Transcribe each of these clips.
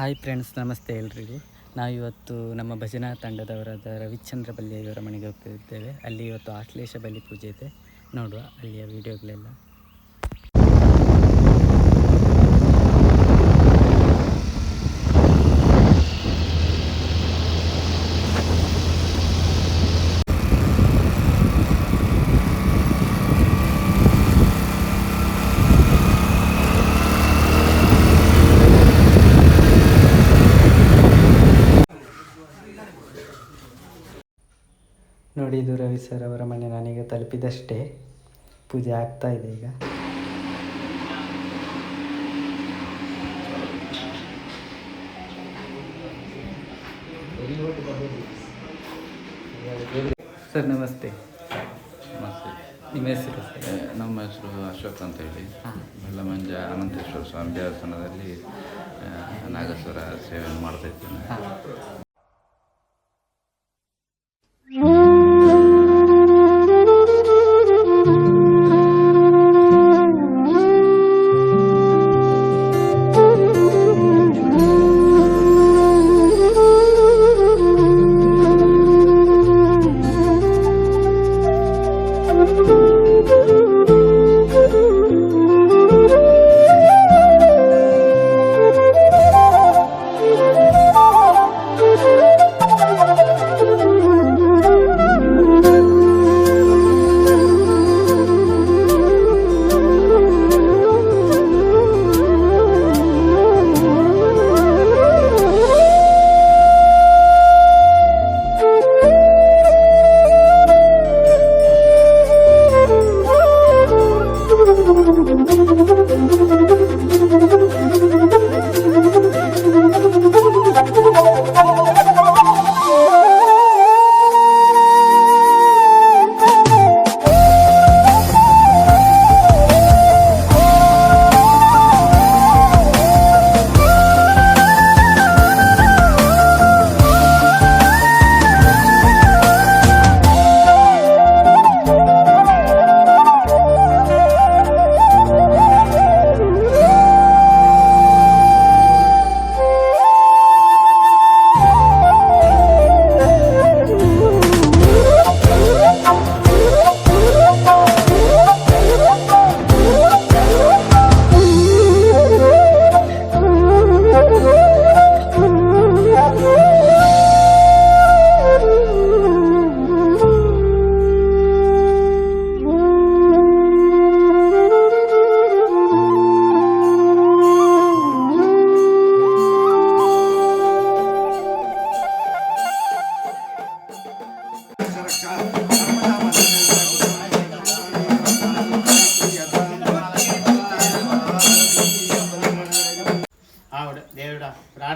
Hi friends, ನಮಸ್ತೆ ಎಲ್ರಿಗೂ. ನಾವಿವತ್ತು ನಮ್ಮ ಭಜನಾ ತಂಡದವರಾದ ರವಿಚಂದ್ರ ಬಲ್ಯ ಇವರ ಮನೆಗೆ ಹೋಗ್ತಿದ್ದೇವೆ ಅಲ್ಲಿ ಇವತ್ತು ಆಶ್ಲೇಷ ಬಲಿ ಪೂಜೆ ಇದೆ. ನೋಡುವ ಅಲ್ಲಿಯ ವಿಡಿಯೋಗಳೆಲ್ಲ ನೋಡಿ ಇದು ರವಿ ಸರ್ ಅವರ ಮನೆ ನನಗೆ ತಲುಪಿದಷ್ಟೇ. ಪೂಜೆ ಆಗ್ತಾ ಇದೆ ಈಗ. ಸರ್ ನಮಸ್ತೆ. ನಮಸ್ತೆ. ನಿಮ್ಮ ಹೆಸರು ಸರ್? ನಮ್ಮ ಹೆಸರು ಅಶೋಕ್ ಅಂತ ಹೇಳಿ. ಬೆಳ್ಳಮಂಜ ಬೆಲ್ಲಮಂಜ ಅನಂತೇಶ್ವರ ಸ್ವಾಮಿ ದೇವಸ್ಥಾನದಲ್ಲಿ ನಾಗೇಶ್ವರ ಸೇವೆಯನ್ನು ಮಾಡ್ತಾ ಇದ್ದೇನೆ.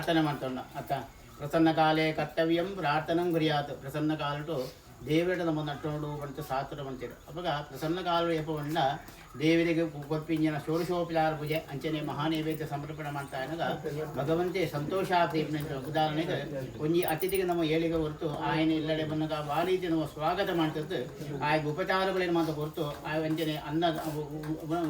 ప్రార్థనమంటున్నా అత్త ప్రసన్నకాలే కర్తవ్యం ప్రార్థనం గురియాత్ ప్రసన్నకాలటు దేవుడు నమ్మ నట్టుడు మనకు సాతుడు అంతేడు అప్పగా ప్రసన్నకాలు ఎప్పకుండా ದೇವರಿಗೆ ಗೊಪ್ಪಿಂಜನ ಷೋಡಶೋಪಚಾರ ಪೂಜೆ ಅಂಚನೆ ಮಹಾನೈವೇದ್ಯ ಸಮರ್ಪಣೆ ಮಾಡ್ತಾ ಇದ್ದಾಗ ಭಗವಂತೆ ಸಂತೋಷಾರ್ಥಿಪ್ನಂತೆ ಉದಾಹರಣೆಗೆ ಒಂಜಿ ಅತಿಥಿಗೆ ನಮ್ಮ ಏಳಿಗೆ ಹೊರತು ಆಯನ ಇಲ್ಲಡೆ ಬಂದಾಗ ಆ ರೀತಿ ನಮ್ಮ ಸ್ವಾಗತ ಮಾಡ್ತಿದ್ದು ಆಯೆ ಉಪಚಾರಗಳೇನು ಮಾದ ಹೊರತು ಆ ಅಂಚನೆ ಅನ್ನ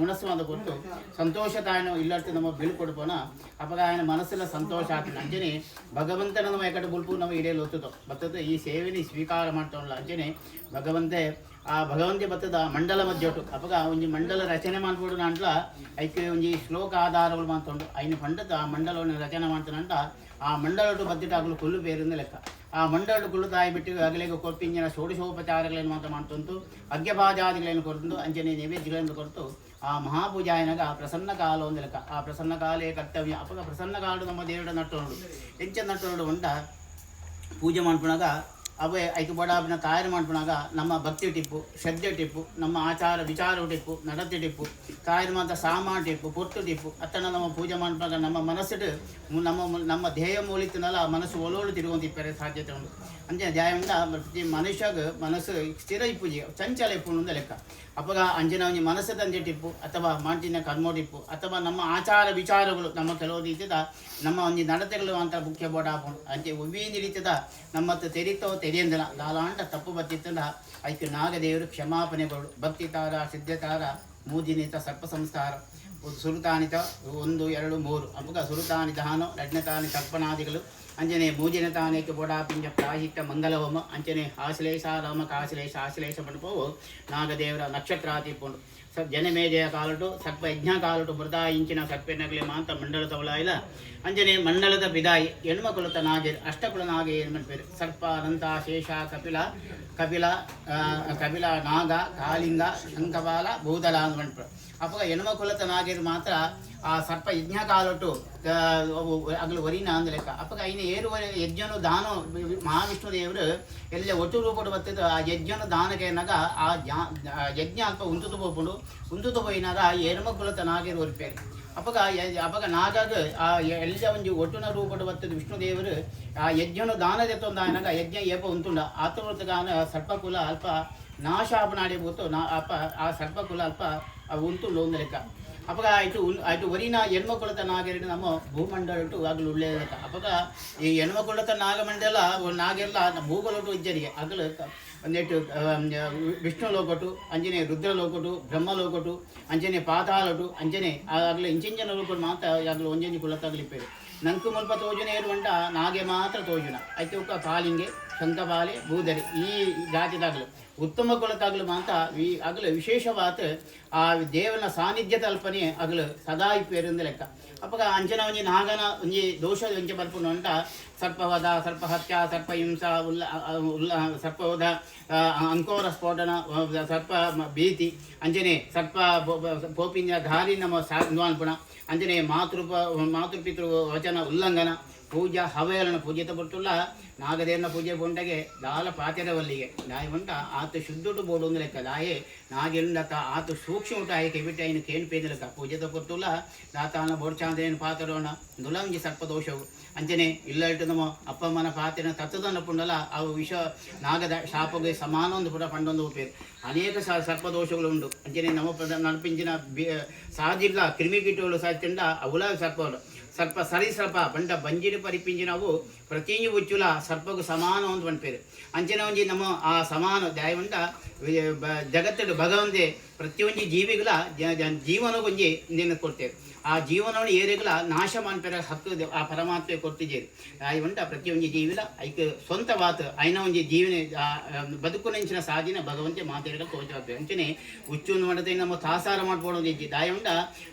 ಉಣಸು ಮಾದ ಹೊರತು ಸಂತೋಷ ತಾಯನ ಇಲ್ಲಟ್ಟು ನಮ್ಮ ಬಿಲ್ ಕೊಡ್ಬೋಣ ಅವಾಗ ಆಯನ ಮನಸ್ಸಿನ ಸಂತೋಷ ಆಗ್ತದೆ. ಅಂಚನೆ ಭಗವಂತನ ನಮ್ಮ ಎಕಡೆ ಬುಲ್ಪು ನಮ್ಮ ಇಡೇಲಿ ಹೊತ್ತದು ಬರ್ತದೆ ಈ ಸೇವೆನ ಸ್ವೀಕಾರ ಮಾಡ್ತಾವಲ್ಲ ಅಂಚನೆ ಭಗವಂತೆ ಆ ಭಗವಂತಿ ಬತ್ತದ ಮಂಡಲ ಮಧ್ಯಟು ಅಪಗ ಒಂಜಿ ಮಂಡಲ ರಚನೆ ಮಾಡ್ಬೋದು ಅಂಟ್ಲ ಐಕೆ ಒಂಜಿ ಶ್ಲೋಕ ಆಧಾರಗಳು ಮಾಡ್ಕೊಂಡು ಐನ ಪಂಡದ ಆ ಮಂಡಲವನ್ನು ರಚನೆ ಮಾಡ್ತಾನಂಟ ಆ ಮಂಡಲಟ್ಟು ಬದ್ದಿಟಾಗಲು ಕೊಲ್ಲು ಬೇರಿಂದ ಲೆಕ್ಕ. ಆ ಮಂಡಲಟ್ಟು ಕುಲ್ಲು ತಾಯಿ ಬಿಟ್ಟು ಅಗಲಿಗೆ ಕೊಪ್ಪಿಂಜಿನ ಷೋಡಶೋಪಚಾರಗಳನ್ನು ಮಾತ್ರ ಮಾಡ್ತಂತು ಅಗ್ಯಭಾಜಾದಿಗಳನ್ನು ಕೊರತು ಅಂಜನೆ ನೈವೇದ್ಯಗಳನ್ನು ಕೊರತು ಆ ಮಹಾಪೂಜಾಯನಗ ಆ ಪ್ರಸನ್ನ ಕಾಲ ಒಂದು ಲೆಕ್ಕ. ಆ ಪ್ರಸನ್ನ ಕಾಲೇ ಕರ್ತವ್ಯ, ಅಪಗ ಪ್ರಸನ್ನ ಕಾಲು ನಮ್ಮ ದೇವರ ನಟ್ಟೋಡು ಎಂಚ ನೋಡು ಉಂಟ ಪೂಜೆ ಮಾಡ್ಕೊಳಾಗ ಅವೇ ಐದು ಬಡಾಬಿನ ತಯಾರು ಮಾಡ್ಕೊಳಾಗ ನಮ್ಮ ಭಕ್ತಿ ಟಿಪ್ಪು, ಶ್ರದ್ಧೆ ಟಿಪ್ಪು, ನಮ್ಮ ಆಚಾರ ವಿಚಾರ ಟಿಪ್ಪು, ನಡತೆ ಟಿಪ್ಪು ತಯಾರು ಮಾತ್ರ ಸಾಮಾನು ಟಿಪ್ಪು, ಪೊಟ್ಟು ಟಿಪ್ಪು ಅತ್ತನ ನಮ್ಮ ಪೂಜೆ ಮಾಡ್ಕೊಂಡಾಗ ನಮ್ಮ ಮನಸ್ಸಿಟ್ಟು ನಮ್ಮ ನಮ್ಮ ಧ್ಯೇಯ ಮೂಲಿತನಲ್ಲ, ಮನಸ್ಸು ಒಳೋಳು ತಿರುಗೊಂತಿಪ್ಪರೆ ಸಾಧ್ಯತೆ ಉಂಟು. ಅಂಚೆ ಧ್ಯಾಯಂದ ಪ್ರತಿ ಮನುಷ್ಯಗ ಮನಸ್ಸು ಸ್ಥಿರ ಇಪ್ಪುಜಿ, ಚಂಚಲ ಇಪ್ಪು ಲೆಕ್ಕ. ಅಪ್ಪಗ ಅಂಜನವನಿ ಒಂಜಿ ತಂದಿಟ್ಟಿಪ್ಪು ಅಥವಾ ಮಾಂಟಿನ ಕರ್ಮೋಡಿಪ್ಪು ಅಥವಾ ನಮ್ಮ ಆಚಾರ ವಿಚಾರಗಳು ನಮ್ಮ ಕೆಲವು ರೀತಿಯ ನಮ್ಮ ಒಂದು ನಡತೆಗಳು ಅಂತ ಮುಖ್ಯ ಬೋಡ ಹಾಕೊಂಡು ಅಂಚೆ ಒವ್ವೀನಿ ರೀತಿಯ ನಮ್ಮತ್ತು ತೆರಿತೋ ತೆರೆಯಂದಿಲ್ಲ. ಲಾಲಾಂಟ ತಪ್ಪು ಬತ್ತಿತ್ತಂದ ಅದಕ್ಕೆ ನಾಗದೇವರು ಕ್ಷಮಾಪಣೆ ಕೊಡು. ಭಕ್ತಿ ತಾರ ಸಿದ್ಧತಾರ ಮೂದಿನಿತ ಸರ್ಪ ಸಂಸ್ಕಾರ ಸುರುತಾನಿತ, ಒಂದು, ಎರಡು, ಮೂರು. ಅಪಗ ಸುರುತಾನಿ ದಹನ ರಡ್ನತಾನಿ ತರ್ಪಣಾದಿಗಳು ಅಂಜನೆ ಮೂಜಿನ ತಾನೇಕ ಬೋಡಾಪಿಂಜ ಪ್ರಾಹಿತ ಮಂಗಲಹೋಮ, ಅಂಜನೆ ಆಶ್ಲೇಷ ರಾಮ ಕಾಶ್ಲೇಷ ಆಶ್ಲೇಷ ಮಂಟಪವು ನಾಗದೇವರ ನಕ್ಷತ್ರ ಪುಂಡು. ಸ ಜನಮೇಜಯ ಕಾಲಟು ಸರ್ಪ ಯಜ್ಞ ಕಾಲಟು ಬೃದಾಯಿಂಚಿನ ಸರ್ಪೆನಗಲಿ ಮಾಂತ ಮಂಡಲ ತವಲಾಯಿಲ ಅಂಜನೆ ಮಂಡಲದ ಬಿದಾಯಿ, ಹೆಣ್ಮಕುಲತ ನಾಗೇರ್, ಅಷ್ಟಕುಲ ನಾಗೆ ಏನು ಪೇರು. ಸರ್ಪ ಅನಂತ ಶೇಷ, ಕಪಿಲ ಕಪಿಲ ಕಪಿಲ, ನಾಗ, ಕಾಳಿಂಗ ಶಂಕಪಾಲ ಭೂದಲ ಅಂತ ಮಂಟ್ರು ಅಪ್ಪ ಹೆಣ್ಮಕುಲತ ನಾಗೇರ್ ಮಾತ್ರ ಆ ಸರ್ಪ ಯಜ್ಞ ಕಾಲಟು ಅಗಲು ವರಿನ ಅಂದ ಲೆಕ್ಕ ಅಪ್ಪಗ ಐನ ಏರುವರೆ ಯಜ್ಞನು ದಾನ, ಮಹಾವಿಷ್ಣು ದೇವರು ಎಲ್ಲ ಒಟ್ಟು ರೂಪಡು ಬರ್ತದ ಆ ಯಜ್ಞನು ದಾನಕ್ಕೆ ಏನಾಗ ಆ ಜಾ- ಆ ಯಜ್ಞ ಅಲ್ಪ ಉಂತುತು ಹೋಗ್ಬಿಡು ಉಂತುತು ಹೋಯಿನಾಗ ಹೆಣ್ಮಕ್ಕಳು ನಾಗೇರು ಒರಿಪೇರು ಅಪ್ಪಗ ಯ- ಅಪ್ಪಗ ನಾಗಾಗ ಆ ಎಲ್ಲ ಒಂಜಿ ಒಟ್ಟುನ ರೂಪಡು ಬರ್ತದ ವಿಷ್ಣು ದೇವರು, ಆ ಯಜ್ಞನು ದಾನದ ತೊಂದಾಯನಾಗ ಯಜ್ಞ ಏಪ ಉಂತುಂಡ. ಆತವರ್ತಗಾನ ಸರ್ಪಕುಲ ಅಲ್ಪ ನಾಶ ಆಪನಾಡಿ ಗೊತ್ತು ನಾ ಅಪ್ಪ ಆ ಸರ್ಪಕುಲ ಅಲ್ಪ ಆ ಉಂತುಂಡು ಒಂದು ಲೆಕ್ಕ ಅಪ್ಪಗ ಆಯ್ತು ಆಯ್ತು, ವರಿನ ಹೆಣ್ಮಕ್ಕಳತ ನಾಗರಿನ ನಮ್ಮ ಭೂಮಂಡಲಟು ಆಗಲು ಒಳ್ಳೆ ಲೆಕ್ಕ ಅಪಗ ಈ ಹೆಣ್ಮಕ್ಕಳತ ನಾಗಮಂಡಲ ನಾಗೆಲ್ಲ ಭೂಗೋಲಟು ಇಜ್ಜರಿಗೆ ಆಗಲು ಒಂದೆಟ್ಟು ವಿಷ್ಣು ಲೋಕಟು, ಅಂಜನೆ ರುದ್ರ ಲೋಕಟು, ಬ್ರಹ್ಮ ಲೋಕಟು, ಅಂಜನೆ ಪಾತಾಳಟು, ಅಂಜನೆ ಆಗಲು ಇಂಚಿಂಜನ ಲೋಕಟು ಮಾತ್ರ ಆಗಲು ಒಂಜಂಜಿ ಕುಲತ್ತಾಗಲಿಪ್ಪೇರು. ನಂಕು ಮುಲ್ಪ ತೋಜುನ ಏರುವಂಟ ನಾಗೆ ಮಾತ್ರ ತೋಜುನ. ಒಕ್ಕ ಕಾಲಿಂಗೆ ಶಂಕಪಾಲೆ, ಭೂದರಿ ಈ ಜಾತಿದಾಗಲು. ಉತ್ತಮ ಕೊಳಕಾಗಲು ಮಾತ ಈ ಆಗಲು ವಿಶೇಷವಾದ ಆ ದೇವನ ಸಾನ್ನಿಧ್ಯ ತಲ್ಪನೆ ಆಗಲು ಸದಾ ಇಪ್ಪೇರಿಂದ ಲೆಕ್ಕ. ಅಪ್ಪಗ ಅಂಚನ ಒಂಜಿ ನಾಗನ ಒಂಜಿ ದೋಷ ಒಂಚ ಬರ್ಪುಂಡು ಅಂತ ಸರ್ಪವಧ ಸರ್ಪ ಹತ್ಯ ಸರ್ಪ ಹಿಂಸ ಉಲ್ಲ ಉಲ್ಲ ಸರ್ಪವಧ ಅಂಕೋರ ಸ್ಫೋಟನ ಸರ್ಪ ಭೀತಿ, ಅಂಜನೆ ಸರ್ಪ ಗೋಪಿನ ಧಾರಿ ನಮ್ಮ ಸಾಧ್ವಾನ್ಪುಣ ಅಂಜನೆ ಮಾತೃಪ, ಮಾತೃಪಿತೃ ವಚನ ಉಲ್ಲಂಘನ ಪೂಜಾ ಹವೇಳನ ಪೂಜೆತ ತಗೊಟ್ಟುಲ್ಲ ನಾಗದೇವನ ಪೂಜೆ ಬೊಂಡಗೆ ದಾಲ ಪಾತ್ಯದವಲ್ಲಿಗೆ. ದಾಯಿ ಉಂಟ ಆತ ಶುದ್ಧುಟು ಬೋಡು ಒಂದು ಲೆಕ್ಕ. ದಾಯೆ ನಾಗೆಲ್ಲಕ ಆತ ಸೂಕ್ಷ್ಮ ಊಟ ಆಯ್ಕೆ ಬಿಟ್ಟು ಐನು ಕೇನು ಪೇದ ಲೆಕ್ಕ. ಪೂಜೆತ ತಗೊತ್ತುಲ್ಲ ದಾತಾನ ಬೋಡ್ಚಾಂದೇನು ಪಾತ್ರಡೋಣ ಸರ್ಪ ಸರ್ಪದೋಷವು. ಅಂಚನೆ ಇಲ್ಲ ಇಟ್ಟು ನಮ್ಮ ಅಪ್ಪ ಅಮ್ಮನ ಪಾತ್ರೆನ ತತ್ತದನ್ನ ಪುಂಡಲ, ಅವು ವಿಷ ನಾಗದ ಶಾಪಗೆ ಸಮಾನ ಒಂದು ಪುಟ ಪಂಡೊಂದು ಉಪಯೋಗ ಅನೇಕ ಸರ್ಪದೋಷಗಳು ಉಂಟು ಅಂಚನೆ ನಮ್ಮ ನಡಪಿಂಚಿನ ಬಿ ಸಾಜಿಲ್ಲ ಕ್ರಿಮಿಕೀಟಗಳು ಸಾಧ್ಯ ಅವುಲ ಸರ್ಪಗಳು. ಸರ್ಪ ಸರಿ ಸ್ವಲ್ಪ ಬಂಡ ಬಂಜಿಡಿ ಪರಿಪಿಂಚಿನವು ಪ್ರತಿಯೊಂದು ಉಚ್ಚುಲ ಸರ್ಪಗೂ ಸಮಾನ ಒಂದು ಪೇರು. ಅಂಚನೆ ಒಂಜಿ ನಮ್ಮ ಆ ಸಮಾನ ದಯವಂತ ಜಗತ್ತು ಭಗವಂತೆ ಪ್ರತಿಯೊಂದು ಜೀವಿಗಳ ಜ- ನಿನ್ನ ಕೊಡ್ತೇವೆ ಆ ಜೀವನವನ್ನು ಏರಿಗಳ ನಾಶ ಮಾಡ್ಪೇರ ಹಕ್ಕು ಆ ಪರಮಾತ್ಮೆ ಕೊಟ್ಟಿದ್ದೇವೆ ಆಯ್ವಂಟ ಪ್ರತಿಯೊಂದು ಜೀವಿಲ, ಐಕ್ ಸ್ವಂತ ವಾತ, ಐನ ಒಂಜಿ ಜೀವನ ಬದುಕುನಂಚಿನ ಸಾಧಿನ ಭಗವಂತೆ ಮಾತೇರಿ ತೋಚಬೇಕು ಅಂಚನೆ ಹುಚ್ಚು ಮಾಡದೆ ನಮ್ಮ ತಾಸಾರ ಮಾಡ್ಬೋದು ಇಜ್ಜಿ.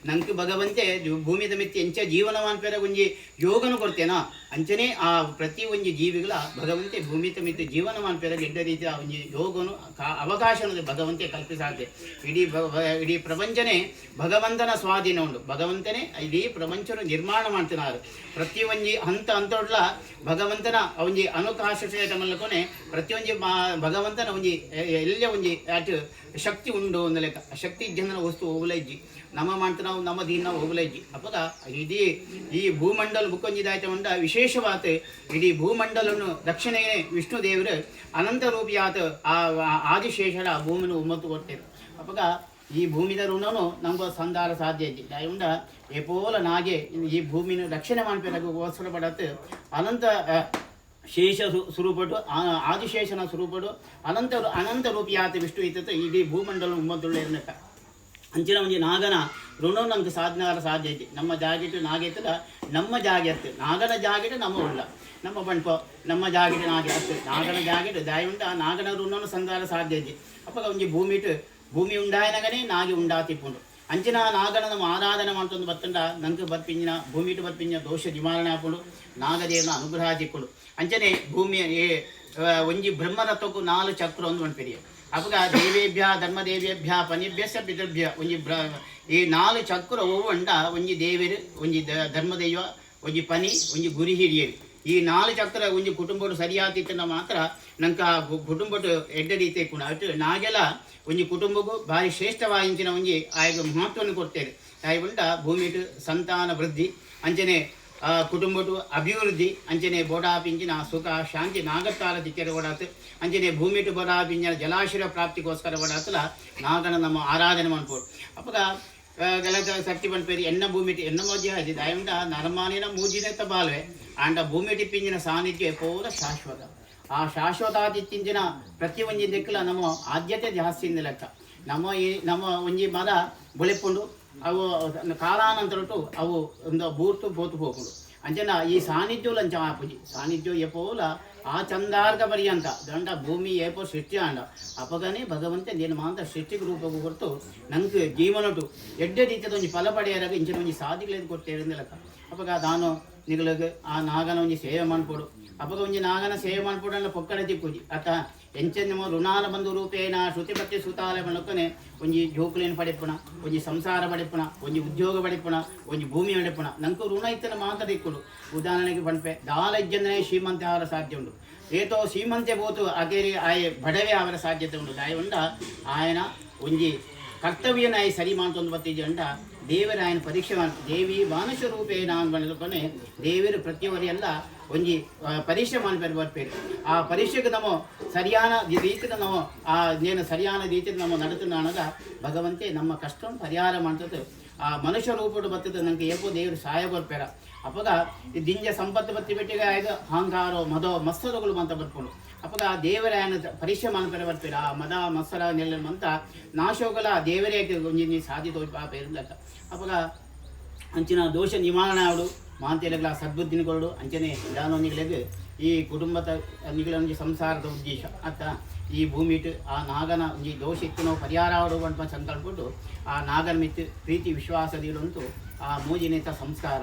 ನಂಗೆ ಭಗವಂತೆ ಭೂಮಿದ ಮಿತ್ತಿ ಎಂಚ ಜೀವನ ಮಾಡ್ಪೇರ ಒಂಜಿ ಯೋಗನು ಕೊಡ್ತೇನಾ? ಅಂಚನೆ ಆ ಪ್ರತಿ ಒಂಜಿ ಜೀವಿಗಳ ಭಗವಂತೆ ಮಿತ್ತಿ ಜೀವನ ಮಾಡ್ತಾರೆ ಎಡ್ಡ ರೀತಿಯ ಒಂದು ಯೋಗನು ಅವಕಾಶವನ್ನು ಭಗವಂತೆ ಕಲ್ಪಿಸಾದೆ ಇಡೀ ಇಡೀ ಪ್ರಪಂಚನೇ ಭಗವಂತನ ಸ್ವಾಧೀನ ಉಂಟು. ಭಗವಂತನೇ ಇಡೀ ಪ್ರಪಂಚನ ನಿರ್ಮಾಣ ಮಾಡ್ತಾರೆ ಪ್ರತಿ ಒಂಜಿ ಹಂತ ಹಂತೊಡ್ಲ ಭಗವಂತನ ಅವಂಜಿ ಅನುಕಾಶ ಸೇಟ ಪ್ರತಿಯೊಂಜಿ ಮಾ ಭಗವಂತನ ಒಂಜಿ ಎಲ್ಲ ಒಂಜಿ ಅಟ್ ಶಕ್ತಿ ಉಂಡು ಒಂದು ಲೆಕ್ಕ. ಶಕ್ತಿ ಜನರ ವಸ್ತು ಹೋಗಲೈಜಿ ನಮ್ಮ ಮಾಡ್ತಾ ನಾವು, ನಮ್ಮ ದೀನ ಹೋಗ್ಲೈಜಿ ಅಪದ ಇಡೀ ಈ ಭೂಮಂಡಲ ಬುಕ್ಕೊಂಜಿದಾಯ್ತ ಉಂಡ ವಿಶೇಷವಾದ ಇಡೀ ಭೂಮಂಡಲನ್ನು ದಕ್ಷಿಣೆ ವಿಷ್ಣು ದೇವರು ಅನಂತ ರೂಪಿಯಾತ ಆ ಆದಿಶೇಷರ ಭೂಮಿನ ಉಮ್ಮತ್ತು ಕೊಡ್ತೇವೆ ಅಪ್ಪಗ ಈ ಭೂಮಿದ ಋಣನು ನಮ್ಗೆ ಸಂಧಾರ ಸಾಧ್ಯ ಐತಿ ಉಂಡ ಎಪೋಲ ನಾಗೆ ಈ ಭೂಮಿನ ರಕ್ಷಣೆ ಮಾಡ್ಬೇಕು ಗೋಸ್ಕರ ಪಡತ್ ಅನಂತ ಶೇಷ ಸ್ವರೂಪಡು ಆದಿಶೇಷನ ಸ್ವರೂಪಡು ಅನಂತ ಅನಂತ ರೂಪಿಯಾತ ವಿಷ್ಣು ಇತ್ತ ಇಡೀ ಭೂಮಂಡಲ ಉಮ್ಮದ್ದುಳ್ಳೆ ಅಂಚಿನ ಒಂಜಿ ನಾಗನ ಋಣ ನಮ್ಗೆ ಸಾಧನಾರ ಸಾಧ್ಯ ಐತಿ. ನಮ್ಮ ಜಾಗಿಟ್ಟು ನಾಗೈತದ ನಮ್ಮ ಜಾಗೆತ್ತು ನಾಗನ ಜಾಗಿಟ್ಟು ನಮ್ಮ ಉಳ್ಳ. ನಮ್ಮ ಬಣ್ಪ ನಮ್ಮ ಜಾಗಿಟ್ಟು ನಾಗೆ ಅತ್ತು ನಾಗನ ಜಾಗಿಟ್ಟು ದಾಯ ಉಂಟ ಆ ನಾಗನ ಋಣನು ಸಂಧಾರ ಸಾಧ್ಯ ಐತಿ. ಅಪ್ಪಗ ಒಂಜಿ ಭೂಮಿಟ್ಟು, ಭೂಮಿ ಉಂಡಾಯನಗನೇ ನಾಗಿ ಉಂಡಾತಿಪ್ಪುಂಡು ಅಂಚಿನ ನಾಗನ ನಮ್ಮ ಆರಾಧನೆ ಮಾಡ್ತೊಂದು ಬತ್ತಂಡ, ನಂಗೆ ಬತ್ಪಿಂಜಿನ ಇಟ್ಟು ಬತ್ಪಿಂಜಿನ ದೋಷ ನಿವಾರಣೆ ಹಾಕೊಂಡು ನಾಗದೇವನ ಅನುಗ್ರಹ ತಿಕ್ಕೊಂಡು ಅಂಚನೆ ಭೂಮಿ ಒಂಜಿ ಬ್ರಹ್ಮರಥಕ್ಕೂ ನಾಲ್ಕು ಚಕ್ರ ಒಂದು ಮಣ್ಪಿರಿಯ ಅಪಗ ದೇವೇಭ್ಯ, ಧರ್ಮದೇವೇಭ್ಯ ಪನಿಭ್ಯಸ ಪಿತೃಭ್ಯ, ಒಂಜಿ ಬ್ರ, ಈ ನಾಲ್ಕು ಚಕ್ರ ಒವ್ವಂಡ ಒಂಜಿ ದೇವರು, ಒಂಜಿ ಧರ್ಮದೈವ, ಒಂಜಿ ಪನಿ, ಒಂಜಿ ಗುರಿ ಹಿರಿಯರು. ಈ ನಾಲ್ಕು ಚಕ್ರ ಒಂಜಿ ಕುಟುಂಬಡು ಸರಿಯಾತಿತ್ತಂಡ ಮಾತ್ರ ನಂಗೆ ಆ ಎಡ್ಡ ರೀತಿ ಕೂಡ. ಅಷ್ಟು ನಾಗೆಲ್ಲ ಒಂಜಿ ಕುಟುಂಬಕ್ಕೂ ಭಾರಿ ಶ್ರೇಷ್ಠವಾయింಚಿನ ಒಂಜಿ ಆಯ್ಕೆ ಮಹತ್ವವನ್ನು ಕೊಡ್ತೇವೆ. ಆಯ್ಕೊಂಡ ಭೂಮಿಟು ಸಂತಾನ ವೃದ್ಧಿ. ಅಂಚನೆ ಕುಟುಂಬಟು ಅಭಿವೃದ್ಧಿ ಅಂಚನೆ ಬೋಡಾಪಿಂಚಿನ ಸುಖ, ಶಾಂತಿ ನಾಗತ್ತಾರ ದಿಕ್ಕರ ಓಡಾತು ಅಂಚನೆ ಭೂಮಿಟು ಬೋಡಾಪಿಂಚಿನ ಜಲಾಶಯ ಪ್ರಾಪ್ತಿಗೋಸ್ಕರ ಓಡಾತಲ ನಾಗನ ನಮ್ಮ ಆರಾಧನೆ ಮಾಡ್ಬೋದು. ಅಪ್ಪಗ ಗಲತ ಸತ್ತಿ ಬಂದ್ಪೇರಿ ಎನ್ನ ಭೂಮಿಟಿ, ಎನ್ನ ಮೋಜಿ ಹಾಜಿ ದಯಂಡ ನರಮಾನಿನ ಮೂಜಿನೆತ್ತ ಬಾಲ್ವೆ ಆಂಡ ಭೂಮಿಟಿ ಪಿಂಜಿನ ಸಾನ್ನಿಧ್ಯ ಪೂರ ಶಾಶ್ವತ. ಆ ಶಾಶ್ವತಾದಿತ್ತಿಂಚಿನ ಪ್ರತಿ ಒಂಜಿ ದಿಕ್ಕಲ ನಮ್ಮ ಆದ್ಯತೆ ಜಾಸ್ತಿ ಲೆಕ್ಕ. ನಮ್ಮ ಈ, ನಮ್ಮ ಒಂಜಿ ಮರ ಬುಳೆಪುಂಡು ಅವು అవు ಅವು ಒಂದು ಬೂರ್ತು ಪೋತು ಹೋಗಲು ಅಂಚನ ಈ ಸಾನ್ನಿಧ್ಯ ಲಂಚ ಆಪುಜಿ ಸಾನ್ನಿಧ್ಯ ಎಪ್ಪೋಲ ಆ ಚಂದಾರ್ಗ ಪರ್ಯಂತ. ದಂಡ ಭೂಮಿ ಏಪೋ ಸೃಷ್ಟಿ ಅಂಡ ಅಪಗನೇ ಭಗವಂತ ನೀನು ಮಾಂತ ಸೃಷ್ಟಿಗೆ ರೂಪ ಹೊರತು ನಂಗೆ ಜೀವನಟು. ಎಡ್ಡೆ ರೀತಿಯ ಒಂದು ಫಲ ಪಡೆಯರಾಗ ಇಂಚಿನ ಒಂದು ಸಾಧಿಗಳೇನು ಕೊಡ್ತೇವೆ ಅಪಗ ನಾನು ನಿಗಳಿಗೆ ಆ ನಾಗನ ಒಂದು ಸೇವೆ ಮಾಡ್ಕೊಡು. ಅಪಗ ಒಂದು ನಾಗನ ಸೇವೆ ಮಾಡ್ಕೊಡಲ್ಲ ಪೊಕ್ಕಡೆ ತಿಕ್ಕುಜಿ ಆತ ಎಂಚೆನ್ನೆಮೋ ಋಣಾಲ ಬಂದು ರೂಪೇಣ ಶ್ರುತಿಪತ್ತಿ ಸುತಾಲ ಮಣಕ್ಕನೆ ಒಂಜಿ ಜೋಕುಲೇನು ಪಡೆಪಣ ಒಂಜಿ ಸಂಸಾರ ಪಡೆಪಣ ಒಂಜಿ ಉದ್ಯೋಗ ಪಡೆಪಣ ಒಂಜಿ ಭೂಮಿ ಪಡೆಪಣ ನಂಕು ಋಣ ಇತ್ತನ ಮಾತ್ರ ದಿಕ್ಕುಡು ಉದಾಹರಣೆಗೆ ಪಣಪೆ ದಾಲ ಇಜ್ಜನೇ ಶ್ರೀಮಂತ ಆವರ ಸಾಧ್ಯ ಉಂಟು ಏತೋ ಶ್ರೀಮಂತೆ ಬೋತು ಅಗೇರಿ ಆಯ ಬಡವೆ ಅವರ ಸಾಧ್ಯತೆ ಉಂಟು ದಾಯ ಉಂಡ ಆಯನ ಒಂಜಿ ಕರ್ತವ್ಯನ ಆಯ ಸರಿ ಮಾತೊಂದು ಬತ್ತಿದ್ದೆ ಉಂಟ ದೇವರು ಆಯನ ಪರೀಕ್ಷೆ ದೇವಿ ಮಾನುಷ ರೂಪೇನ ಅಂದ್ಕೊಂಡೆ ದೇವರು ಪ್ರತಿಯೊವರೆಲ್ಲ ಒಂಜಿ ಪರೀಕ್ಷೆ ಮಾಡಿ ಬರ್ಪೇರು. ಆ ಪರೀಕ್ಷೆಗೆ ಸರಿಯಾನ ಸರಿಯಾದ ರೀತಿಯಲ್ಲಿ ನಾವು ಆ ಏನು ಸರಿಯಾದ ರೀತಿಯಲ್ಲಿ ನಾವು ನಡುತ್ತಿನಾಗ ಭಗವಂತೆ ನಮ್ಮ ಕಷ್ಟ ಪರಿಹಾರ ಮಾಡ್ತದೆ. ಆ ಮನುಷ್ಯ ರೂಪಡು ಬರ್ತದೆ ನನಗೆ ಏಪೋ ದೇವರು ಸಹಾಯ ಬರ್ಪೇರ. ಅವಾಗ ದಿಂಜ ಸಂಪತ್ತು ಬತ್ತಿ ಬೆಟ್ಟಿಗೆ ಆಯ್ದು ಅಹಂಕಾರ ಮದೋ ಮತ್ಸರಗಳು ಅಂತ ಬರ್ಕೊಂಡು. ಅಪಗ ದೇವರಾಯನ ಪರಿಶ್ರಮನ ಪರವರ್ತಿರ, ಮದ ಮಸರ ನೆಲಮಂತ ನಾಶೋಗಲ ದೇವರೇ ಒಂಜಿನಿ ಸಾಧಿ ತೋಜಿ ಪಾಪ ಇರುಂದಕ್ಕ ಅಪಗ ಅಂಚಿನ ದೋಷ ನಿವಾರಣೆ ಅವಡು ಮಾಂತೇಲಗಳ ಸದ್ಬುದ್ಧಿನ ಅಂಚನೆ ದಾನೊಂದಿಗಳಿಗೆ ಈ ಕುಟುಂಬದ ನಿಗಳ ಸಂಸಾರದ ಉದ್ದೇಶ. ಅತ್ತ ಈ ಭೂಮಿ ಇಟ್ಟು ಆ ನಾಗನ ಈ ದೋಷ ಇತ್ತು ನಾವು ಪರಿಹಾರ ಆಡುವಂತ ಸಂಕಲ್ಪಟ್ಟು ಆ ನಾಗನ ಮಿತ್ತು ಪ್ರೀತಿ ವಿಶ್ವಾಸದಿರುವಂತೂ ಆ ಮೂಜಿನೇತ ಸಂಸ್ಕಾರ.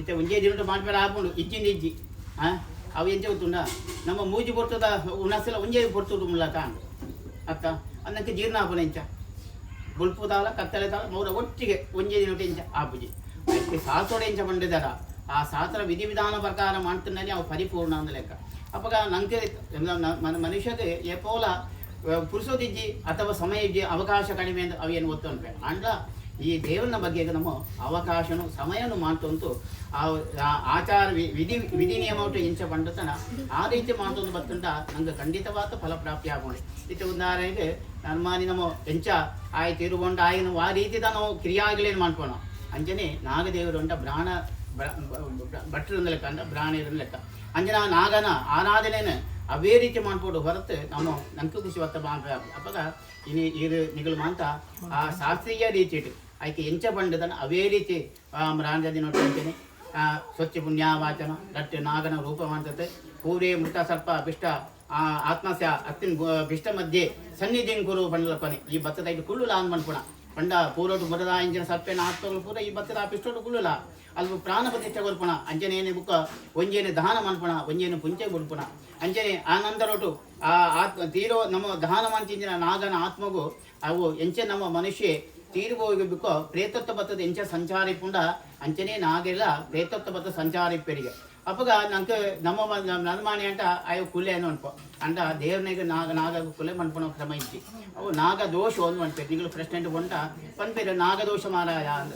ಇತ್ತೆ ಒಂದೇ ದಿನ ಮಾಡ್ಬೇಡ ಆಗ್ಬೋದು ಇಜ್ಜಿಂದ ಇಜ್ಜಿ ಹಾಂ ಅವು ಗೊತ್ತುಂಡ ನಮ್ಮ ಮೂಜಿ ಬರ್ತದ ಉಣಸಲ ಒಂಜೇ ಬರ್ತುಡು ಮುಲ್ಲಕ ಅತ್ತ ಅನ್ನಕ್ಕೆ ಜೀರ್ಣ ಆಪನ ಎಂಚ. ಬುಲ್ಪುದಾಲ ಕತ್ತಲೆ ತಾಳ ಮೌರ ಒಟ್ಟಿಗೆ ಒಂಜೆ ದಿನ ಎಂಚ ಆಪುಜಿ. ಅದಕ್ಕೆ ಸಾಸೋಡೆ ಎಂಚ ಬಂಡಿದಾರ. ಆ ಸಾಸರ ವಿಧಿವಿಧಾನ ಪ್ರಕಾರ ಮಾಡ್ತಿನಲ್ಲಿ ಅವು ಪರಿಪೂರ್ಣ ಅಂದ ಲೆಕ್ಕ. ಅಪ್ಪಗ ನಂಗೆ ಮನುಷ್ಯಗೆ ಎಪೋಲ ಪುರುಸೋದಿಜ್ಜಿ ಅಥವಾ ಸಮಯ ಅವಕಾಶ ಕಡಿಮೆ ಅಂತ ಅವೇನು ಗೊತ್ತು ಅಂಡ್ಲ ಈ ದೇವನ ಬಗ್ಗೆ ನಮ್ಮ ಅವಕಾಶನು, ಸಮಯನು ಮಾಡ್ತಂತು ಆ ಆಚಾರ ವಿಧಿ ವಿಧಿ ನಿಯಮ ಇಂಚ ಪಂಡತನ ಆ ರೀತಿ ಮಾಡ್ತಂದು ಬತ್ತಂಟ ನಂಗೆ ಖಂಡಿತವಾದ ಫಲಪ್ರಾಪ್ತಿ ಆಗೋಣ. ಇತ್ತು ಉದಾಹರಣೆಗೆ ನರ್ಮಾನಿ ನಮ್ಮ ಎಂಚ ಆಯ್ತು ಆಯ್ ನಾವು ಆ ರೀತಿ ನಾವು ಕ್ರಿಯಾಗಲೇನು ಮಾಡ್ಕೋಣ ಅಂಜನೆ ನಾಗದೇವರು ಅಂತ ಬ್ರಾಣ ಭಟ್ರ ಲೆಕ್ಕ ಅಂದ ಬ್ರಾಣ ಇರೋ ಲೆಕ್ಕ. ಅಂಜನ ನಾಗನ ಆರಾಧನೆನ ಅವೇ ರೀತಿ ಮಾಡ್ಬೋದು ಹೊರತು ನಮ್ಮ ನಂಕು ಖುಷಿ ಹೊತ್ತ ಅಪ್ಪಗ ಇನಿ ಇದು ನಿಗಲು ಮಾಂತ ಆ ಶಾಸ್ತ್ರೀಯ ರೀತಿ ಇಟ್ಟು. ಆಯ್ಕೆ ಎಂಚ ಬಂಡದನ ಅವೇ ರೀತಿ ರಾಂಜದಿ ನೋಡ್ಕೊಂತೇನೆ ಸ್ವಚ್ಛ ಪುಣ್ಯಾವಾಚನ ದಟ್ಟ ನಾಗನ ರೂಪ ಮಾಡ್ತತೆ ಪೂರೇ ಮೃತ ಸರ್ಪ ಬಿಷ್ಟ ಆ, ಆತ್ಮಸ್ಯ ಅತ್ತಿನ ಬಿಷ್ಟ ಮಧ್ಯೆ ಸನ್ನಿಧಿನ್ ಗುರು ಬಂಡಲಪ್ಪನೆ ಈ ಭತ್ತದ ಇದು ಕುಳ್ಳು ಲಾನ್ ಮನ್ಪುಣ ಪಂಡ ಪೂರೋಟು ಬರದ ಇಂಜಿನ ಸರ್ಪೇನ ಆತ್ಮಗಳು ಪೂರ ಈ ಭತ್ತದ ಆ ಪಿಷ್ಟೋಟು ಕುಳ್ಳುಲ. ಅಲ್ಲಿ ಪ್ರಾಣ ಪ್ರತಿಷ್ಠೆ ಕೊಲ್ಪುಣ ಅಂಜನೇನೆ ಬುಕ್ಕ, ಒಂಜೇನೆ ದಹನ ಮನ್ಪಣ ಒಂಜೇನೆ ಪುಂಚೆ ಕೊಲ್ಪುಣ ಅಂಜನೆ ಆನಂದ ನಂತರೊಟ್ಟು ಆ, ಆತ್ಮ ತೀರೋ ನಮ್ಮ ದಹನ ನಾಗನ ಆತ್ಮಗೂ, ಅವು ಎಂಚೆ ನಮ್ಮ ಮನುಷ್ಯ ತೀರು ಹೋಗಬೇಕು ಪ್ರೇತತ್ವ ಬತ್ತದ ಎಂಚ ಸಂಚಾರಿಪುಂಡ ಅಂಚನೆ ನಾಗೆಲ್ಲ ಪ್ರೇತತ್ವ ಬತ್ತ ಸಂಚಾರಿಪ್ಪರಿಗೆ. ಅಪ್ಪಗ ನಂಗೆ ನಮ್ಮ ನನ್ನ ಮಾಣಿ ಅಂಟ ಅಯ್ಯೋ ಕುಲೆ ಏನು ಅನ್ಕೋ ಅಂಡ ದೇವ್ರನಿಗೆ ನಾಗ ನಾಗ ಕುಲೆ ಮನ್ಪುಣ ಕ್ರಮ ಇಚ್ಚಿ ಅವು ನಾಗ ದೋಷ ಒಂದು ಮನ್ಪೇರು ನಿಗಳು ಪ್ರೆಸಿಡೆಂಟ್ ಬಂಟ ಪನ್ಪೇರು ನಾಗದೋಷ ಮಾರಾಯ ಅಂದ.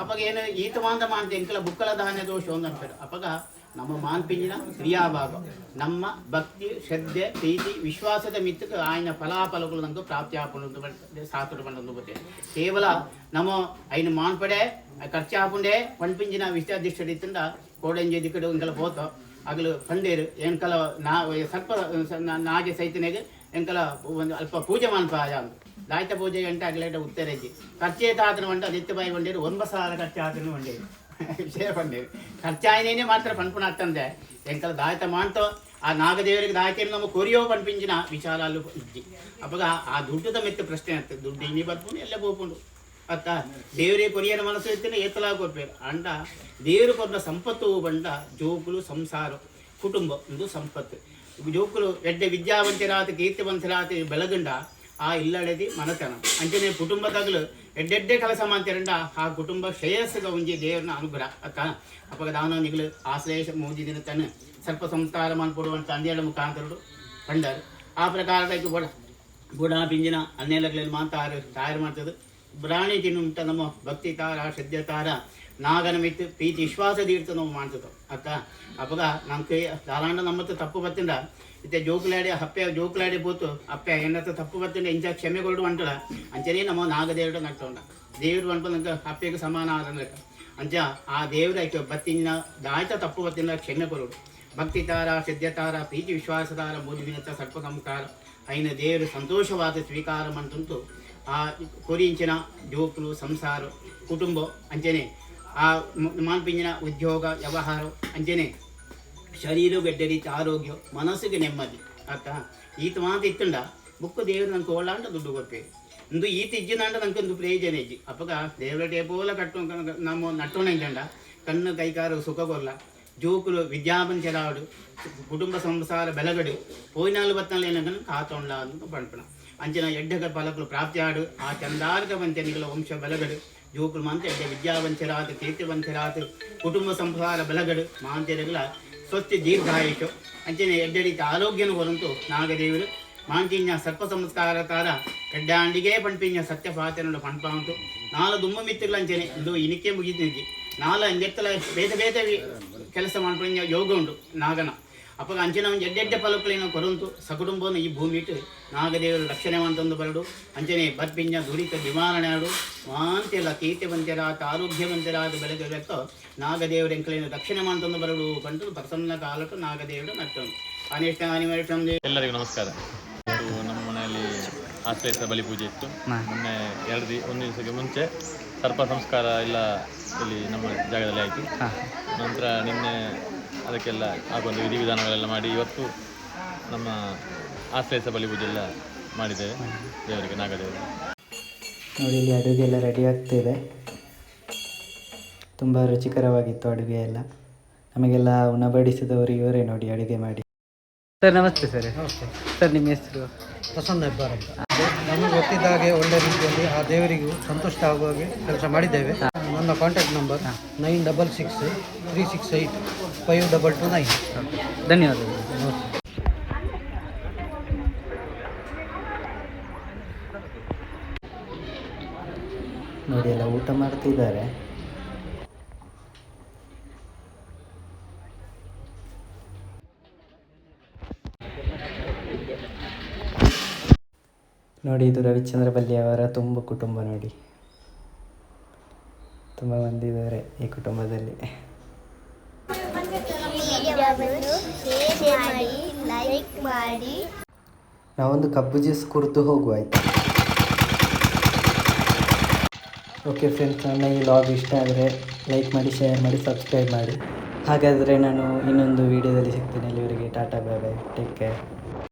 ಅಪ್ಪಗ ಏನು ಈತ ಮಾಡ್ತೆ ಎಂಕಲ ಬುಕ್ಕಲ ಧಾನ್ಯ ದೋಷ ಒಂದು ಅನ್ಪೇರು. ಅಪ್ಪಗ ನಮ್ಮ ಮಾನ್ಪಿಂಜಿನ ಕ್ರಿಯಾಭಾಗ. ನಮ್ಮ ಭಕ್ತಿ, ಶ್ರದ್ಧೆ, ಪ್ರೀತಿ, ವಿಶ್ವಾಸದ ಮಿತ್ತಕ್ಕೆ ಆಯ್ನ ಫಲಾಫಲಗಳು ನಮಗೆ ಪ್ರಾಪ್ತಿ ಆಪುಂಡು ಸಾತುಡು ಬಂದು ಬತ್ತೆ ಕೇವಲ ನಮ್ಮ ಐನು ಮಾನ್ಪಡೆ ಖರ್ಚು ಹಾಪುಂಡೆ ಪಣ್ಪಿಂಜಿನ ವಿಷಯಾಧೀಶ್ವರ ಇತ್ತಂಡ ಕೋಡೆಂಜಿ ಕಡೆ ಹಿಂಗೆಲ್ಲ ಹೋತೋ ಆಗಲು ಪಂಡೇರು, ಎಂಕಲ ನಾ ಸರ್ಪ ನಾಗೆ ಸೈತನೆಗೆ ಎಂಕಲ ಒಂದು ಅಲ್ಪ ಪೂಜೆ ಮಾನ್ಪ ಆಗ ದಾಯ್ತ ಪೂಜೆ ಗಂಟೆ ಆಗಲೇಟ ಉತ್ತರೇಜಿ ಖರ್ಚೇತ ತಾತನ ಒಂಡ ನಿತ್ಯ ಬಾಯಿ ಒಂಡೇರು ಒಂಬ ಸಾವಿರ ಖರ್ಚು ಆತನು ಒಂಡೇರು ವಿಷಯ ಬಂದೇವು ಮಾತ್ರ ಪನ್ಪುಣ ಆಗ್ತಂದೆ. ಎಂಕಲ ದಾಯತ ಮಾಂತೋ, ಆ ನಾಗದೇವರಿಗೆ ದಾಯತೆಯನ್ನು ನಮ್ಮ ಕೊರಿಯೋ ಪನ್ಪಿಂಚಿನ ವಿಚಾರಾಲು ಇದ್ದಿ ಅಪ್ಪಗ ಆ ದುಡ್ಡುದ ಮೆತ್ತ ಪ್ರಶ್ನೆ ಆಗ್ತದೆ. ದುಡ್ಡು ಇನ್ನಿ ಬರ್ಪುಂಡು, ಎಲ್ಲ ಹೋಗ್ಕೊಂಡು ಅತ್ತ ದೇವರೇ ಕೊರಿಯನ ಮನಸ್ಸು ಇರ್ತೇನೆ ಏತಲ ಕೊಡ್ಬೇಕು ಅಂಡ, ದೇವರು ಕೊಟ್ಟ ಸಂಪತ್ತು ಬಂಡ ಜೋಕುಲು ಸಂಸಾರ, ಕುಟುಂಬ ಒಂದು ಸಂಪತ್ತು. ಜೋಕುಲು ಎಡ್ಡೆ ವಿದ್ಯಾವಂತರಾತ, ಕೀರ್ತಿವಂತರಾತ, ಬೆಳಗಂಡ, ಆ ಇಲ್ಲಡೆದಿ ಮನತನ. ಅಂಚನೆ ಕುಟುಂಬದಾಗಲು ಎಡ್ಡೆಡ್ಡೆ ಕೆಲಸ ಮಾಡ್ತೀರಂಡ, ಆ ಕುಟುಂಬ ಶ್ರೇಯಸ್ಸಿಗೆ ಒಂಜಿ ದೇವರನ್ನ ಅನುಗ್ರಹ. ಅಕ್ಕ, ಅಪ್ಪಗ ದಾನ ನಿಗಳು ಆಶ್ಲೇಷ ಮೂಜಿ ದಿನ ತನ್ನ ಸರ್ಪ ಸಂಸ್ಕಾರ ಮಾಡ್ಕೊಡುವಂತ ಅಂದೇಳ ಮುಖಾಂತರಡು ಕಂಡರು ಆ ಪ್ರಕಾರದಾಗಿ ಬಡ, ಬುಡ ಪಿಂಜಿನ ಅನ್ನೇಲಗಳಲ್ಲಿ ಮಾತಾರು ತಯಾರು ಮಾಡ್ತದೆ. ಬ್ರಾಣಿ ತಿನ್ನುಂಟ ನಮ್ಮ ಭಕ್ತಿ ತಾರ, ಶ್ರದ್ಧೆ ತಾರ. ನಾಗನ ಮಿತ್ತು ಪ್ರೀತಿ ವಿಶ್ವಾಸದ ಇರ್ತ ನಾವು ಮಾಡ್ತದ ಅತ್ತ ಅಪ್ಪಗ ನಮ್ಮ ಕೈ ದಾರಾಂಡ ನಮ್ಮತ್ತ ತಪ್ಪು ಬತ್ತಿಂದ ಇತ್ತೆ ಜೋಕುಲಾಡಿ ಹಪ್ಪೆ ಜೋಕುಲಾಡಿ పోతూ ಅಪ್ಪೆ ಎನ್ನತ್ತ ತಪ್ಪು ಬತ್ತಿಂದ ಇಂಚ ಕ್ಷಮೆ ಕೊಡು ಅಂಟಡ ಅಂಚನೆ ನಮ್ಮ ನಾಗದೇವಡು ನಟ್ಟೋಂಡ ದೇವ್ರು ಅನ್ಕೊಂಡಂಗ ಹಪ್ಪೆಗೆ ಸಮಾನ ಆದಂಗ ಅಂಚ ಆ ದೇವ್ರ ಐಕೆ ಬತ್ತಿನ ದಾಯ್ತ ತಪ್ಪು ಬತ್ತಿಂದ ಕ್ಷಮೆ ಕೊಡುಡು ಭಕ್ತಿ ತಾರ ಶ್ರದ್ಧೆ ತಾರ ಪ್ರೀತಿ ವಿಶ್ವಾಸದಾರ ಮೂದಿವಿನತ್ತ ಸರ್ಪ ಸಂಸ್ಕಾರ అయిన దేవుడు సంతోషవాద స్వీకారం అంటుంటూ ఆ కొరించిన జోకులు సంసారం ಕುಟುಂಬ ಅಂಚನೆ ಆ ಮ- ಮಾನ್ಪಿಂಜಿನ ಉದ್ಯೋಗ ವ್ಯವಹಾರ ಅಂಚನೆ ಶರೀರ ಗಡ್ಡರಿತ ಆರೋಗ್ಯ ಮನಸ್ಸಿಗೆ ನೆಮ್ಮದಿ ಆತ ಈತ ಮಾತು ಇತ್ತುಂಡ ಬುಕ್ಕ ದೇವರು ನಂಗೆ ಕೋಳಾಂಡ ದುಡ್ಡು ಕೊಡ್ತೇವೆ ಇಂದು ಈತ ಇಜ್ಜಿನಾಂಡ ನಂಗೆ ಒಂದು ಪ್ರಯೋಜನ ಇಜ್ಜಿ ಅಪ್ಪಗ ದೇವರ ಟೇಪೋಲ ಕಟ್ಟು ನಮ್ಮ ನಟ್ಟೋಣ ಇದ್ದಂಡ ಕಣ್ಣು ಕೈಕಾರು ಸುಖ ಕೊಲ್ಲ ಜೋಕುಲು ವಿದ್ಯಾವಂತರಾಡು ಕುಟುಂಬ ಸಂಸಾರ ಬೆಲಗಡು పోయినాలు బత్తాలు ఏనగను కాతొండా ಅಂತ ಪಂಪಣ ಅಂಚನ ಎಡ್ಡಗ ಫಲಕಲು ಪ್ರಾಪ್ತಿಯಾಡು ಆ ಚಂದಾರ್ಗ ವಂಚನೆಗಳ ವಂಶ ಬೆಲಗಡು ಮಾಂತ್ಯ ವಿದ್ಯಾವಂಚರಾತ್, ಕೀರ್ತಿವಂಚರಾತ್, ಕುಟುಂಬ ಸಂಸಾರ ಬಲಗಡು ಮಾಂತ್ಯಗಳ ಸ್ವಸ್ತಿ ದೀರ್ಘಾಯುಷು ಅಂಚನೆ ಎಡ್ಡಡಿತ ಆರೋಗ್ಯನು ಕೊರಂತು ನಾಗದೇವರು. ಮಾಂಚಿನ್ಯ ಸರ್ಪ ಸಂಸ್ಕಾರ ತಾರ ಎಡ್ಡಾಂಡಿಗೆ ಪಂಪಿನ್ಯ ಸತ್ಯ ಪಾತ್ರನು ಪಂಪಾಂತು ನಾಲ ದುಮ್ಮ ಮಿತ್ತುಗಳು ಅಂಚನೆ ಇದು ಇನಿಕೆ ಮುಗಿದಿದ್ದಿ ನಾಲ ಅಂಜೆತ್ತಲ ಬೇದ ಬೇದ ಕೆಲಸ ಮಾಡ್ಕೊಂಡ ಯೋಗ ಉಂಟು ನಾಗನ. ಅಪ್ಪಗ ಅಂಚಿನ ಎಡ್ಡೆಡ್ಡೆ ಫಲಕಲೇನೋ ಕೊರಂತು ಸಕುಟುಂಬವನ್ನು ಈ ಭೂಮಿ ಇಟ್ಟು ನಾಗದೇವರು ರಕ್ಷಣೆ ಮಂತಂದು ಬರಡು. ಅಂಚನೆ ಬರ್ಪಿಂಜ ದುರಿತ ನಿವಾರಣೆಯಾಡು ಮಾಂತೆಲ್ಲ ಕೀರ್ತಿವಂತರಾತ ಆರೋಗ್ಯವಂತರಾದ ಬೆಕ್ಕ ನಾಗದೇವರ ಎಂಕಲಿನ ರಕ್ಷಣೆ ಮಂತಂದು ಬರಡು. ಕಂಡು ಪ್ರಸನ್ನ ಕಾಲಟ್ಟು ನಾಗದೇವರು ನಟ್ಟು ಅನಿಷ್ಟ ಅನಿವರ್ಷಂ ಎಲ್ಲರಿಗೂ ನಮಸ್ಕಾರ. ನಮ್ಮ ಮನೆಯಲ್ಲಿ ಆಶ್ರಯಿಸ ಬಲಿ ಪೂಜೆ ಇತ್ತು. ಮೊನ್ನೆ ಎರಡು ದಿ ಒಂದು ದಿವಸಕ್ಕೆ ಮುಂಚೆ ಸರ್ಪ ಸಂಸ್ಕಾರ ಎಲ್ಲ ಇಲ್ಲಿ ನಮ್ಮ ಜಾಗದಲ್ಲಿ ಆಯಿತು. ನಂತರ ನಿನ್ನೆ ಅದಕ್ಕೆಲ್ಲ ಆಗೊಂದು ವಿಧಿವಿಧಾನಗಳೆಲ್ಲ ಮಾಡಿ ಇವತ್ತು ನಮ್ಮ ಆಶ್ರಯಿಸ ಬಲಿ ಪೂಜೆ ಎಲ್ಲ ಮಾಡಿದ್ದೇವೆ. ದೇವರಿಗೆ ನಾಗದೇವರು. ನೋಡಿ ಇಲ್ಲಿ ಅಡುಗೆ ಎಲ್ಲ ರೆಡಿ ಆಗ್ತಿದೆ. ತುಂಬ ರುಚಿಕರವಾಗಿತ್ತು ಅಡುಗೆ ಎಲ್ಲ. ನಮಗೆಲ್ಲ ಉಣಬಡಿಸಿದವರು ಇವರೇ ನೋಡಿ ಅಡುಗೆ ಮಾಡಿ. ಸರ್ ನಮಸ್ತೆ ಸರ್. ನಮಸ್ತೆ. ಸರ್ ನಿಮ್ಮ ಹೆಸರು? ಪ್ರಸನ್ನ ಹೆಬ್ಬಾರ್ ಅಂತ. ನಮಗೆ ಗೊತ್ತಿದ್ದ ಹಾಗೆ ಒಳ್ಳೆ ರೀತಿಯಲ್ಲಿ ಆ ದೇವರಿಗೂ ಸಂತುಷ್ಟ ಆಗುವ ಹಾಗೆ ಕೆಲಸ ಮಾಡಿದ್ದೇವೆ. ನನ್ನ contact number nine double six three six eight five double two nine ಧನ್ಯವಾದಗಳು. ನೋಡಿ ಎಲ್ಲ ಊಟ ಮಾಡ್ತಿದ್ದಾರೆ. ನೋಡಿ ಇದು ರವಿಚಂದ್ರ ಬಲ್ಲಿ ಅವರ ತುಂಬ ಕುಟುಂಬ ನೋಡಿ. ತುಂಬ ಬಂದಿದ್ದಾರೆ ಈ ಕುಟುಂಬದಲ್ಲಿ. ನಾವೊಂದು ಕಬ್ಬು ಜ್ಯೂಸ್ ಕುರಿತು ಹೋಗುವ ಆಯ್ತಾ? ಓಕೆ ಫ್ರೆಂಡ್ಸ್ ನನ್ನ ಈ ಲಾಗ್ ಇಷ್ಟ ಆದರೆ ಲೈಕ್ ಮಾಡಿ ಶೇರ್ ಮಾಡಿ ಸಬ್ಸ್ಕ್ರೈಬ್ ಮಾಡಿ. ಹಾಗಾದರೆ ನಾನು ಇನ್ನೊಂದು ವೀಡಿಯೋದಲ್ಲಿ ಸಿಗ್ತೀನಿ. ಅಲ್ಲಿವರೆಗೆ tata bye bye take care